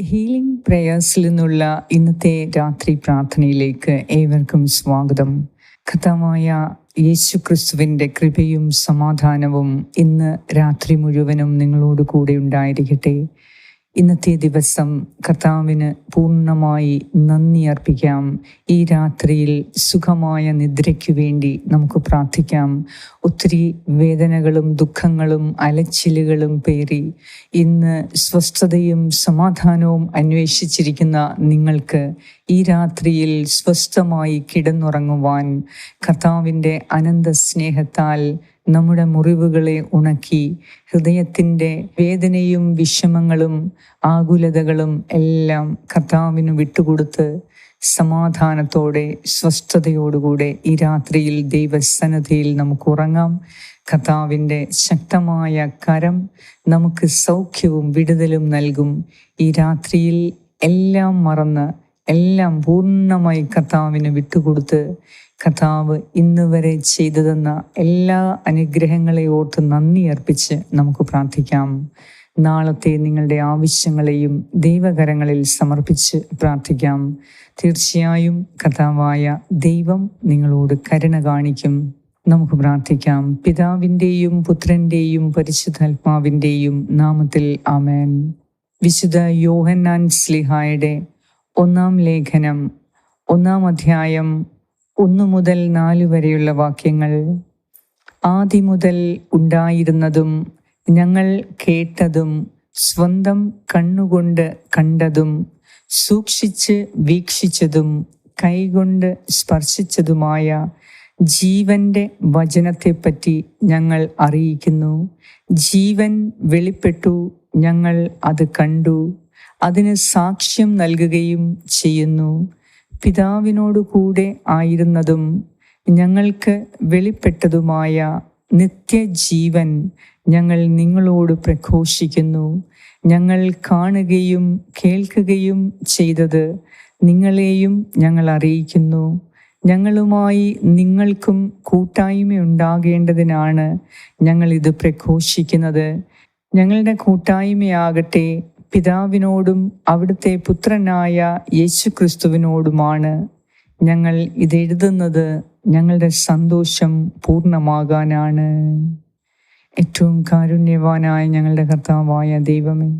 Healing പ്രേയേഴ്സിൽ നിന്നുള്ള ഇന്നത്തെ രാത്രി പ്രാർത്ഥനയിലേക്ക് ഏവർക്കും സ്വാഗതം. കഥമായ യേശു ക്രിസ്തുവിന്റെ കൃപയും സമാധാനവും ഇന്ന് രാത്രി മുഴുവനും നിങ്ങളോട് കൂടെ ഉണ്ടായിരിക്കട്ടെ. ഇന്നത്തെ ദിവസം കർത്താവിന് പൂർണമായി നന്ദി അർപ്പിക്കാം. ഈ രാത്രിയിൽ സുഖമായ നിദ്രയ്ക്കു വേണ്ടി നമുക്ക് പ്രാർത്ഥിക്കാം. ഒത്തിരി വേദനകളും ദുഃഖങ്ങളും അലച്ചിലുകളും പേറി ഇന്ന് സ്വസ്ഥതയും സമാധാനവും അന്വേഷിച്ചിരിക്കുന്ന നിങ്ങൾക്ക് ഈ രാത്രിയിൽ സ്വസ്ഥമായി കിടന്നുറങ്ങുവാൻ കർത്താവിന്റെ അനന്ത സ്നേഹത്താൽ നമ്മുടെ മുറിവുകളെ ഉണക്കി ഹൃദയത്തിന്റെ വേദനയും വിഷമങ്ങളും ആകുലതകളും എല്ലാം കർത്താവിന് വിട്ടുകൊടുത്ത് സമാധാനത്തോടെ സ്വസ്ഥതയോടുകൂടെ ഈ രാത്രിയിൽ ദൈവസന്നദ്ധയിൽ നമുക്ക് ഉറങ്ങാം. കർത്താവിന്റെ ശക്തമായ കരം നമുക്ക് സൗഖ്യവും വിടുതലും നൽകും. ഈ രാത്രിയിൽ എല്ലാം മറന്ന് എല്ലാം പൂർണമായി കർത്താവിന് വിട്ടുകൊടുത്ത് കർത്താവ് ഇന്ന് വരെ ചെയ്തു തന്ന എല്ലാ അനുഗ്രഹങ്ങളെ ഓർത്ത് നന്ദി അർപ്പിച്ച് നമുക്ക് പ്രാർത്ഥിക്കാം. നാളത്തെ നിങ്ങളുടെ ആവശ്യങ്ങളെയും ദൈവകരങ്ങളിൽ സമർപ്പിച്ച് പ്രാർത്ഥിക്കാം. തീർച്ചയായും കർത്താവായ ദൈവം നിങ്ങളോട് കരുണ കാണിക്കും. നമുക്ക് പ്രാർത്ഥിക്കാം. പിതാവിന്റെയും പുത്രന്റെയും പരിശുദ്ധാത്മാവിന്റെയും നാമത്തിൽ ആമേൻ. വിശുദ്ധ യോഹന്നാൻ സ്ലിഹായുടെ ഒന്നാം ലേഖനം ഒന്നാം അധ്യായം ഒന്നു മുതൽ നാല് വരെയുള്ള വാക്യങ്ങൾ. ആദ്യ മുതൽ ഉണ്ടായിരുന്നതും ഞങ്ങൾ കേട്ടതും സ്വന്തം കണ്ണുകൊണ്ട് കണ്ടതും സൂക്ഷിച്ച് വീക്ഷിച്ചതും കൈകൊണ്ട് സ്പർശിച്ചതുമായ ജീവന്റെ വചനത്തെപ്പറ്റി ഞങ്ങൾ അറിയിക്കുന്നു. ജീവൻ വെളിപ്പെട്ടു ഞങ്ങൾ അത് കണ്ടു. അതിന് സാക്ഷ്യം നൽകുകയും ചെയ്യുന്നു. പിതാവിനോടു കൂടെ ആയിരുന്നതും ഞങ്ങൾക്ക് വെളിപ്പെട്ടതുമായ നിത്യജീവൻ ഞങ്ങൾ നിങ്ങളോട് പ്രഘോഷിക്കുന്നു. ഞങ്ങൾ കാണുകയും കേൾക്കുകയും ചെയ്തത് നിങ്ങളെയും ഞങ്ങൾ അറിയിക്കുന്നു. ഞങ്ങളുമായി നിങ്ങൾക്കും കൂട്ടായ്മ ഉണ്ടാകേണ്ടതിനാണ് ഞങ്ങൾ ഇത് പ്രഘോഷിക്കുന്നത്. ഞങ്ങളുടെ കൂട്ടായ്മയാകട്ടെ പിതാവിനോടും അവിടുത്തെ പുത്രനായ യേശു ക്രിസ്തുവിനോടുമാണ് ഞങ്ങൾ ഇതെഴുതുന്നത്. ഞങ്ങളുടെ സന്തോഷം പൂർണമാകാനാണ്. ഏറ്റവും കാരുണ്യവാനായ ഞങ്ങളുടെ കർത്താവായ ദൈവമേ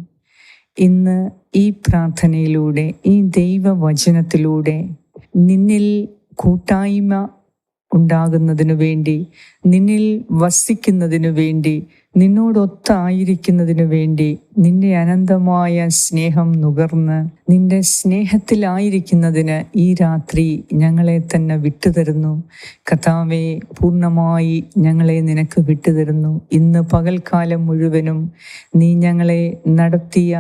ഇന്ന് ഈ പ്രാർത്ഥനയിലൂടെ ഈ ദൈവവചനത്തിലൂടെ നിന്നിൽ കൂട്ടായ്മ ഉണ്ടാകുന്നതിനു വേണ്ടി നിന്നിൽ വസിക്കുന്നതിനു വേണ്ടി നിന്നോടൊത്തായിരിക്കുന്നതിനു വേണ്ടി നിന്റെ അനന്തമായ സ്നേഹം നുകർന്ന് നിന്റെ സ്നേഹത്തിലായിരിക്കുന്നതിന് ഈ രാത്രി ഞങ്ങളെ തന്നെ വിട്ടുതരുന്നു. കഥാവെ പൂർണമായി ഞങ്ങളെ നിനക്ക് വിട്ടുതരുന്നു. ഇന്ന് പകൽക്കാലം മുഴുവനും നീ ഞങ്ങളെ നടത്തിയ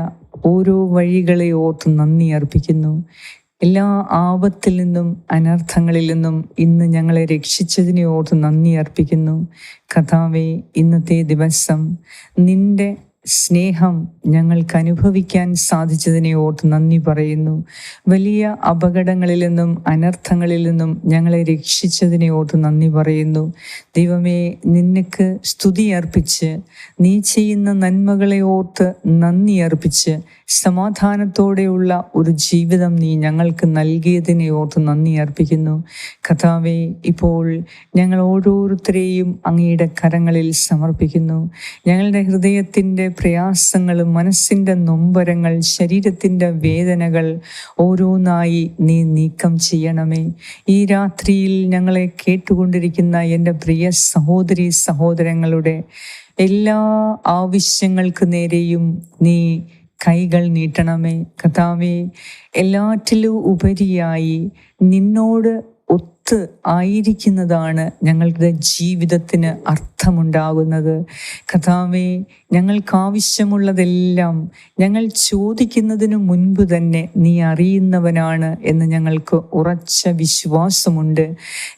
ഓരോ വഴികളെ ഓർത്ത് നന്ദി അർപ്പിക്കുന്നു. എല്ലാ ആപത്തിൽ നിന്നും അനർത്ഥങ്ങളിൽ നിന്നും ഇന്ന് ഞങ്ങളെ രക്ഷിച്ചതിനെ ഓർത്ത് നന്ദി അർപ്പിക്കുന്നു. കഥാവെ ഇന്നത്തെ ദിവസം നിന്റെ സ്നേഹം ഞങ്ങൾക്ക് അനുഭവിക്കാൻ സാധിച്ചതിനെ ഓർത്ത് നന്ദി പറയുന്നു. വലിയ അപകടങ്ങളിൽ നിന്നും അനർത്ഥങ്ങളിൽ നിന്നും ഞങ്ങളെ രക്ഷിച്ചതിനെ ഓർത്ത് നന്ദി പറയുന്നു. ദൈവമേ നിനക്ക് സ്തുതി അർപ്പിച്ച് നീ ചെയ്യുന്ന നന്മകളെ ഓർത്ത് നന്ദി അർപ്പിച്ച് സമാധാനത്തോടെയുള്ള ഒരു ജീവിതം നീ ഞങ്ങൾക്ക് നൽകിയതിനെ ഓർത്ത് നന്ദി അർപ്പിക്കുന്നു. കഥാവെ ഇപ്പോൾ ഞങ്ങൾ ഓരോരുത്തരെയും അങ്ങയുടെ കരങ്ങളിൽ സമർപ്പിക്കുന്നു. ഞങ്ങളുടെ ഹൃദയത്തിന്റെ പ്രയാസങ്ങളും മനസ്സിന്റെ നൊമ്പരങ്ങൾ ശരീരത്തിന്റെ വേദനകൾ ഓരോന്നായി നീ നീക്കം ചെയ്യണമേ. ഈ രാത്രിയിൽ ഞങ്ങളെ കേട്ടുകൊണ്ടിരിക്കുന്ന എന്റെ പ്രിയ സഹോദരി സഹോദരങ്ങളുടെ എല്ലാ ആവശ്യങ്ങൾക്ക് നേരെയും നീ കൈകൾ നീട്ടണമേ. കഥാവേ എല്ലാറ്റിലും ഉപരിയായി നിന്നോട് ഒത്ത് ആയിരിക്കുന്നതാണ് ഞങ്ങളുടെ ജീവിതത്തിന് അർത്ഥമുണ്ടാകുന്നത്. കഥാവേ ഞങ്ങൾക്കാവശ്യമുള്ളതെല്ലാം ഞങ്ങൾ ചോദിക്കുന്നതിനു മുൻപ് തന്നെ നീ അറിയുന്നവനാണ് എന്ന് ഞങ്ങൾക്ക് ഉറച്ച വിശ്വാസമുണ്ട്.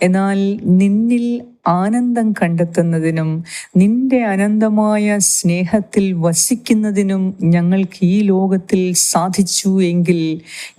എന്നാൽ നിന്നിൽ ആനന്ദം കണ്ടെത്തുന്നതിനും നിന്റെ അനന്തമായ സ്നേഹത്തിൽ വസിക്കുന്നതിനും ഞങ്ങൾക്ക് ഈ ലോകത്തിൽ സാധിച്ചു എങ്കിൽ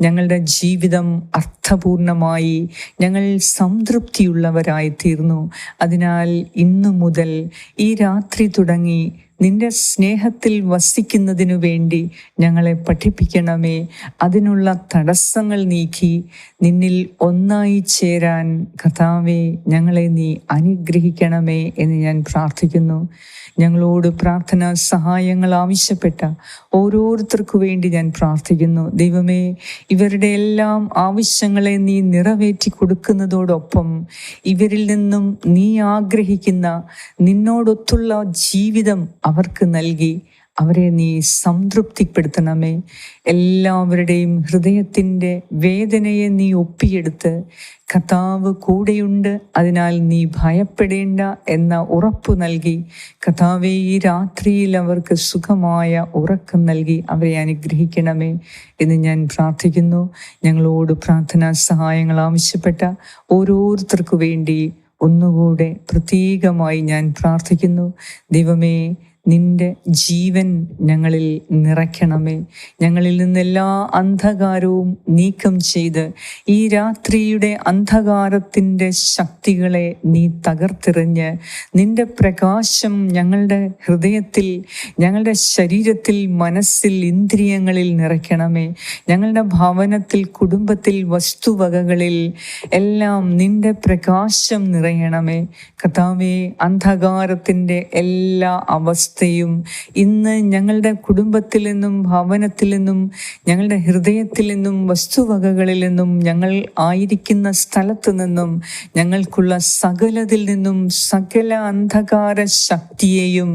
ഞങ്ങളുടെ ജീവിതം അർത്ഥപൂർണമായി ഞങ്ങൾ സംതൃപ്തിയുള്ളവരായി തീർന്നു അതിനാൽ ഇന്നു മുതൽ ഈ രാത്രി തുടങ്ങി നിന്റെ സ്നേഹത്തിൽ വസിക്കുന്നതിനു വേണ്ടി ഞങ്ങളെ പഠിപ്പിക്കണമേ. അതിനുള്ള തടസ്സങ്ങൾ നീക്കി നിന്നിൽ ഒന്നായി ചേരാൻ കഥാവെ ഞങ്ങളെ നീ അനുഗ്രഹിക്കണമേ എന്ന് ഞാൻ പ്രാർത്ഥിക്കുന്നു. ഞങ്ങളോട് പ്രാർത്ഥനാ സഹായങ്ങൾ ആവശ്യപ്പെട്ട ഓരോരുത്തർക്കു വേണ്ടി ഞാൻ പ്രാർത്ഥിക്കുന്നു. ദൈവമേ ഇവരുടെ എല്ലാം ആവശ്യങ്ങളെ നീ നിറവേറ്റി കൊടുക്കുന്നതോടൊപ്പം ഇവരിൽ നിന്നും നീ ആഗ്രഹിക്കുന്ന നിന്നോടൊത്തുള്ള ജീവിതം അവർക്ക് നൽകി. അവരെ നീ സംതൃപ്തിപ്പെടുത്തണമേ. എല്ലാവരുടെയും ഹൃദയത്തിന്റെ വേദനയെ നീ ഒപ്പിയെടുത്ത് കഥാവ് കൂടെയുണ്ട് അതിനാൽ നീ ഭയപ്പെടേണ്ട എന്ന ഉറപ്പു നൽകി. കഥാവെ ഈ രാത്രിയിൽ അവർക്ക് സുഖമായ ഉറക്കം നൽകി അവരെ അനുഗ്രഹിക്കണമേ എന്ന് ഞാൻ പ്രാർത്ഥിക്കുന്നു. ഞങ്ങളോട് പ്രാർത്ഥനാ സഹായങ്ങൾ ആവശ്യപ്പെട്ട ഓരോരുത്തർക്കു വേണ്ടി ഒന്നുകൂടെ പ്രത്യേകമായി ഞാൻ പ്രാർത്ഥിക്കുന്നു. ദൈവമേ നിന്റെ ജീവൻ ഞങ്ങളിൽ നിറയ്ക്കണമേ. ഞങ്ങളിൽ നിന്നെല്ലാ അന്ധകാരവും നീക്കം ചെയ്ത് ഈ രാത്രിയുടെ അന്ധകാരത്തിന്റെ ശക്തികളെ നീ തകർത്തെറിഞ്ഞ് നിന്റെ പ്രകാശം ഞങ്ങളുടെ ഹൃദയത്തിൽ ഞങ്ങളുടെ ശരീരത്തിൽ മനസ്സിൽ ഇന്ദ്രിയങ്ങളിൽ നിറയ്ക്കണമേ. ഞങ്ങളുടെ ഭവനത്തിൽ കുടുംബത്തിൽ വസ്തുവകകളിൽ എല്ലാം നിന്റെ പ്രകാശം നിറയണമേ. കഥാവേ അന്ധകാരത്തിന്റെ എല്ലാ അവസ്ഥ അവസ്ഥയും ഇന്ന് ഞങ്ങളുടെ കുടുംബത്തിൽ നിന്നും ഭവനത്തിൽ നിന്നും ഞങ്ങളുടെ ഹൃദയത്തിൽ നിന്നും വസ്തുവകകളിൽ നിന്നും ഞങ്ങൾ ആയിരിക്കുന്ന സ്ഥലത്ത് നിന്നും ഞങ്ങൾക്കുള്ള സകലതിൽ നിന്നും സകല അന്ധകാര ശക്തിയെയും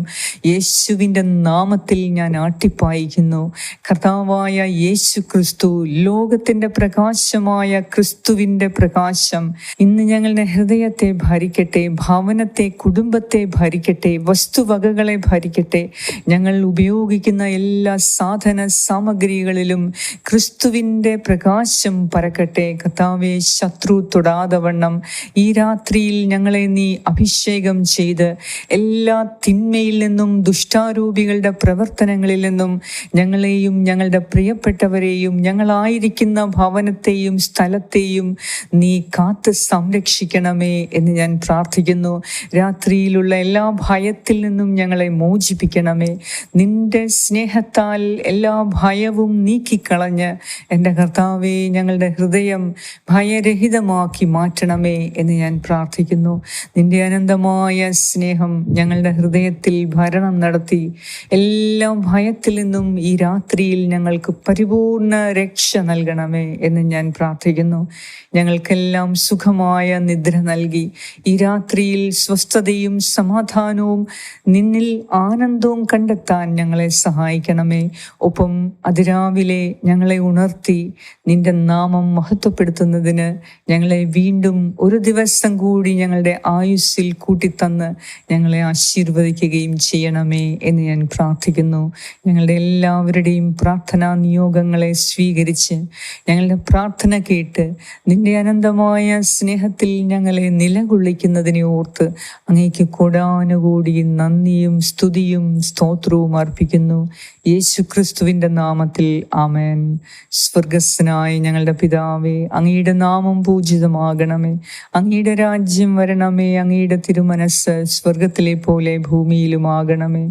യേശുവിന്റെ നാമത്തിൽ ഞാൻ ആട്ടിപ്പായിക്കുന്നു. കർത്താവായ യേശു ക്രിസ്തു ലോകത്തിന്റെ പ്രകാശമായ ക്രിസ്തുവിന്റെ പ്രകാശം ഇന്ന് ഞങ്ങളുടെ ഹൃദയത്തെ ഭരിക്കട്ടെ ഭവനത്തെ കുടുംബത്തെ ഭരിക്കട്ടെ വസ്തുവകകളെ ഭരിക്കട്ടെ ആയിരിക്കട്ടെ ഞങ്ങൾ ഉപയോഗിക്കുന്ന എല്ലാ സാധന സാമഗ്രികളിലും ക്രിസ്തുവിന്റെ പ്രകാശം പരക്കട്ടെ കഥാവെ ശത്രു തൊടാതെ വണ്ണം ഈ രാത്രിയിൽ ഞങ്ങളെ നീ അഭിഷേകം ചെയ്ത് എല്ലാ തിന്മയിൽ നിന്നും ദുഷ്ടാരൂപികളുടെ പ്രവർത്തനങ്ങളിൽ നിന്നും ഞങ്ങളെയും ഞങ്ങളുടെ പ്രിയപ്പെട്ടവരെയും ഞങ്ങളായിരിക്കുന്ന ഭവനത്തെയും സ്ഥലത്തെയും നീ കാത്ത് സംരക്ഷിക്കണമേ എന്ന് ഞാൻ പ്രാർത്ഥിക്കുന്നു. രാത്രിയിലുള്ള എല്ലാ ഭയത്തിൽ നിന്നും ഞങ്ങളെ മോചി മോചിപ്പിക്കണമേ. നിന്റെ സ്നേഹത്താൽ എല്ലാ ഭയവും നീക്കിക്കളഞ്ഞ് എന്റെ കർത്താവെ ഞങ്ങളുടെ ഹൃദയം ഭയരഹിതമാക്കി മാറ്റണമേ എന്ന് ഞാൻ പ്രാർത്ഥിക്കുന്നു. നിന്റെ അനന്തമായ സ്നേഹം ഞങ്ങളുടെ ഹൃദയത്തിൽ ഭരണം നടത്തി. എല്ലാ ഭയത്തിൽ നിന്നും ഈ രാത്രിയിൽ ഞങ്ങൾക്ക് പരിപൂർണ രക്ഷ നൽകണമേ എന്ന് ഞാൻ പ്രാർത്ഥിക്കുന്നു. ഞങ്ങൾക്കെല്ലാം സുഖമായ നിദ്ര നൽകി. ഈ രാത്രിയിൽ സ്വസ്ഥതയും സമാധാനവും നിന്നിൽ ആനന്ദവും കണ്ടെത്താൻ ഞങ്ങളെ സഹായിക്കണമേ. ഒപ്പം അതിരാവിലെ ഞങ്ങളെ ഉണർത്തി നിന്റെ നാമം മഹത്വപ്പെടുത്തുന്നതിന് ഞങ്ങളെ വീണ്ടും ഒരു ദിവസം കൂടി ഞങ്ങളുടെ ആയുസ്സിൽ കൂട്ടിത്തന്ന് ഞങ്ങളെ ആശീർവദിക്കുകയും ചെയ്യണമേ എന്ന് ഞാൻ പ്രാർത്ഥിക്കുന്നു. ഞങ്ങളുടെ എല്ലാവരുടെയും പ്രാർത്ഥനാ നിയോഗങ്ങളെ സ്വീകരിച്ച് ഞങ്ങളുടെ പ്രാർത്ഥന കേട്ട് നിന്റെ അനന്തമായ സ്നേഹത്തിൽ ഞങ്ങളെ നിലകൊള്ളിക്കുന്നതിനെ ഓർത്ത് അങ്ങേക്ക് കൊടാനുകൂടി നന്ദിയും സ്തുതിയും സ്തോത്രവും അർപ്പിക്കുന്നു. യേശു ക്രിസ്തുവിന്റെ നാമത്തിൽ ആമേൻ. സ്വർഗസ്സനായ ഞങ്ങളുടെ പിതാവേ അങ്ങയുടെ നാമം പൂജിതമാകണമേ. അങ്ങയുടെ രാജ്യം വരണമേ അങ്ങയുടെ തിരുമനസ് സ്വർഗത്തിലെ പോലെ ഭൂമിയിലുമാകണമേ.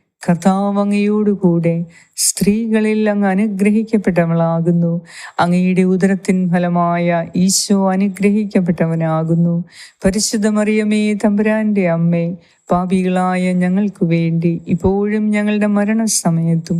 കർത്താവ് സ്ത്രീകളിൽ അങ്ങ് അനുഗ്രഹിക്കപ്പെട്ടവളാകുന്നു. അങ്ങയുടെ ഉദരത്തിൻ ഫലമായ ഈശോ അനുഗ്രഹിക്കപ്പെട്ടവനാകുന്നു. പരിശുദ്ധ മറിയമേ തമ്പുരാന്റെ അമ്മേ പാപികളായ ഞങ്ങൾക്ക് വേണ്ടി ഇപ്പോഴും ഞങ്ങളുടെ മരണസമയത്തും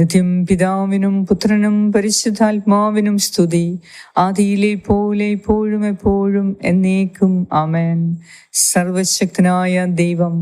നിത്യം പിതാവിനും പുത്രനും പരിശുദ്ധാത്മാവിനും സ്തുതി. ആദിയിലെ പോലെ ഇപ്പോഴും എപ്പോഴും എന്നേക്കും അമേൻ സർവശക്തനായ ദൈവം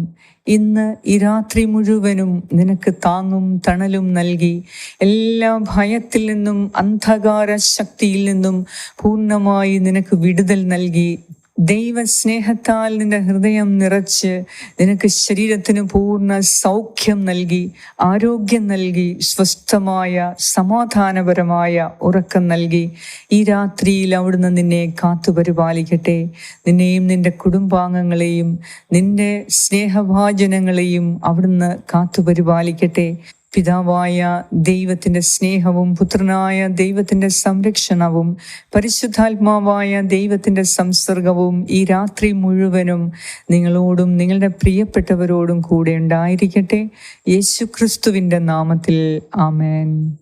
ഇന്ന് ഈ രാത്രി മുഴുവനും നിനക്ക് താങ്ങും തണലും നൽകി. എല്ലാ ഭയത്തിൽ നിന്നും അന്ധകാര ശക്തിയിൽ നിന്നും പൂർണമായി നിനക്ക് വിടുതൽ നൽകി. ദൈവ സ്നേഹത്താൽ നിന്റെ ഹൃദയം നിറച്ച് നിനക്ക് ശരീരത്തിന് പൂർണ സൗഖ്യം നൽകി ആരോഗ്യം നൽകി സ്വസ്ഥമായ സമാധാനപരമായ ഉറക്കം നൽകി. ഈ രാത്രിയിൽ അവിടുന്ന് നിന്നെ കാത്തു പരിപാലിക്കട്ടെ. നിന്നെയും നിന്റെ കുടുംബാംഗങ്ങളെയും നിന്റെ സ്നേഹഭാജനങ്ങളെയും അവിടുന്ന് കാത്തു പരിപാലിക്കട്ടെ. പിതാവായ ദൈവത്തിന്റെ സ്നേഹവും പുത്രനായ ദൈവത്തിന്റെ സംരക്ഷണവും പരിശുദ്ധാത്മാവായ ദൈവത്തിന്റെ സംസർഗവും ഈ രാത്രി മുഴുവനും നിങ്ങളോടും നിങ്ങളുടെ പ്രിയപ്പെട്ടവരോടും കൂടെ ഉണ്ടായിരിക്കട്ടെ. യേശു ക്രിസ്തുവിന്റെ നാമത്തിൽ ആമേൻ.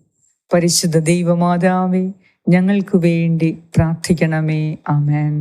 പരിശുദ്ധ ദൈവമാതാവേ ഞങ്ങൾക്ക് വേണ്ടി പ്രാർത്ഥിക്കണമേ. ആമേൻ.